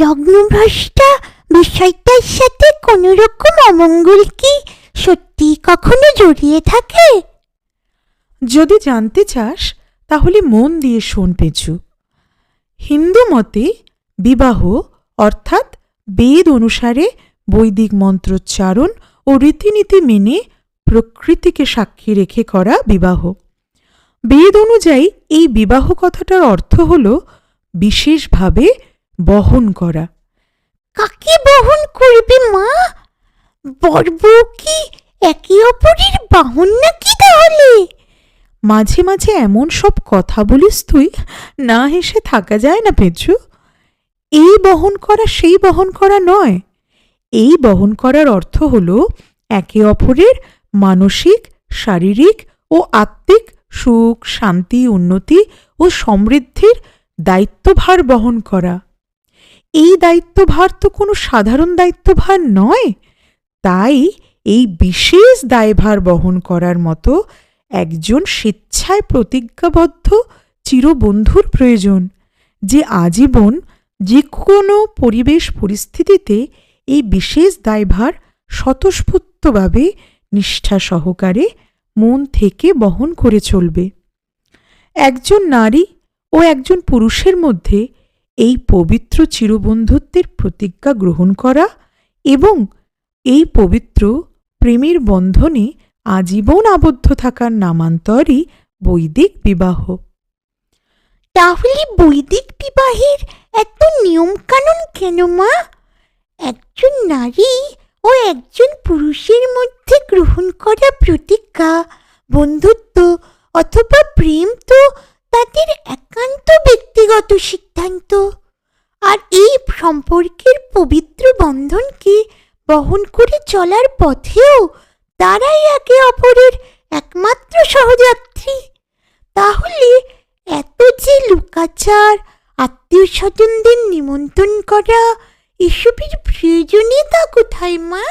লগ্নভ্রষ্টা বিষয়টার সাথে কোনো রকম অমঙ্গল কি সত্যি কখনো জড়িয়ে থাকে? যদি জানতে চাস, তাহলে মন দিয়ে শোন পেঁচু। হিন্দু মতে বিবাহ অর্থাৎ বেদ অনুসারে বৈদিক মন্ত্রোচ্চারণ ও রীতিনীতি মেনে প্রকৃতিকে সাক্ষী রেখে করা বিবাহ। বেদ অনুযায়ী এই বিবাহ কথাটার অর্থ হল, বিশেষভাবে বহন করা। কাকে বহন করবে মা? বর বউ কি একে অপরের বাহন নাকি তাহলে? মাঝে মাঝে এমন সব কথা বলিস তুই না হেসে থাকা যায় না পেঁচু। এই বহন করা সেই বহন করা নয়। এই বহন করার অর্থ হল একে অপরের মানসিক শারীরিক ও আত্মিক সুখ শান্তি উন্নতি ও সমৃদ্ধির দায়িত্বভার বহন করা। এই দায়িত্বভার তো কোনো সাধারণ দায়িত্বভার নয়। তাই এই বিশেষ দায়ভার বহন করার মতো একজন স্বেচ্ছায় প্রতিজ্ঞাবদ্ধ চিরবন্ধুর প্রয়োজন, যে আজীবন যে কোনো পরিবেশ পরিস্থিতিতে এই বিশেষ দায়ভার স্বতঃস্ফূর্তভাবে নিষ্ঠা সহকারে মন থেকে বহন করে চলবে। একজন নারী ও একজন পুরুষের মধ্যে এই পবিত্র চিরবন্ধুত্বের প্রতিজ্ঞা গ্রহণ করা এবং এই পবিত্র প্রেমের বন্ধনে আজীবন আবদ্ধ থাকার নামান্তরই বৈদিক বিবাহ। তাহলে বৈদিক বিবাহের এত নিয়মকানুন কেন মা? একজন নারী ও একজন পুরুষের মধ্যে গ্রহণ করা প্রতিজ্ঞা, বন্ধুত্ব অথবা প্রেম তো তাদের একান্ত ব্যক্তিগত সিদ্ধান্ত আর এই সম্পর্কের পবিত্র বন্ধনকে বহন করে চলার পথেও তারাই একে অপরের একমাত্র সহযাত্রী। তাহলে এত যে লুকাচার আত্মীয় স্বজনদের নিমন্ত্রণ করা, এসবের প্রয়োজনীয়তা কোথায় মা?